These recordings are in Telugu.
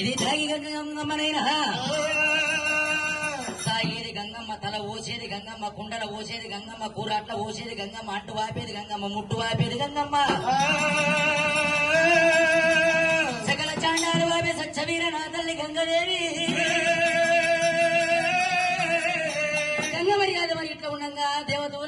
ఇది తాగి గంగమ్మనైనా తాగేది గంగమ్మ తల ఓసేది గంగమ్మ కుండల ఓసేది గంగమ్మ కూర కూరాట్ల ఓసేది గంగమ్మ అంటు వాపేది గంగమ్మ ముట్టు వాపేది గంగమ్మ. సకల చాండాలు వాపే సచ్చవీర నా తల్లి గంగదేవి. గంగమరి కాదు మరి ఇట్లా ఉండగా దేవతలు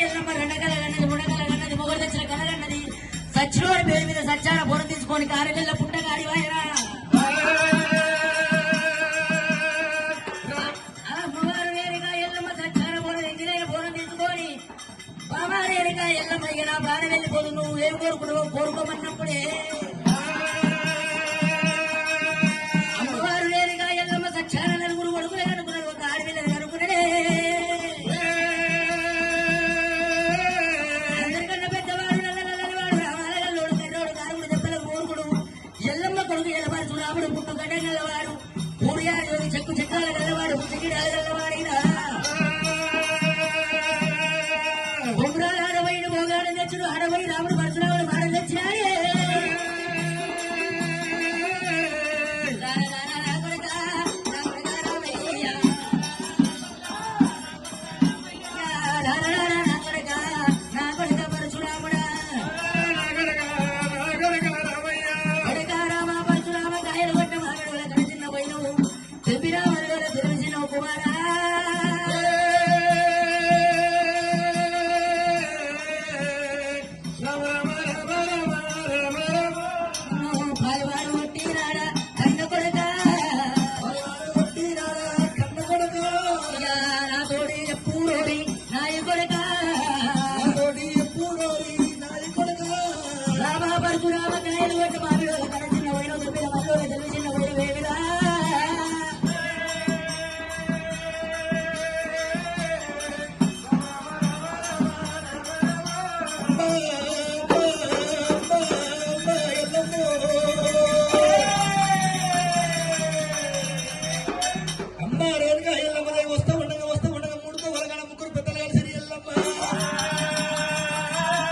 ఎదురమ్మ రెండకల కన్నది ముడకల కన్నది మొగలు తెచ్చిన కన్నది సచ్చినోడి పేరు మీద సచ్చాన పొర తీసుకొని కారెళ్ళ పుట్టగా అడివాయరా ఎల్లమ్మ ఇక నా బాణ వెళ్ళిపోదు నువ్వు ఏం కోరుకున్నావు కోరుకోమన్నప్పుడే. చెక్కు చెక్కాల గల్లవాడు ముచ్చిగిడి అలగల్లవాడినా బొమ్మరాలు ఆడవైన మోగాడు తెచ్చుడు ఆడవై రాముడు పరశురాముడు మాడ తెచ్చాడే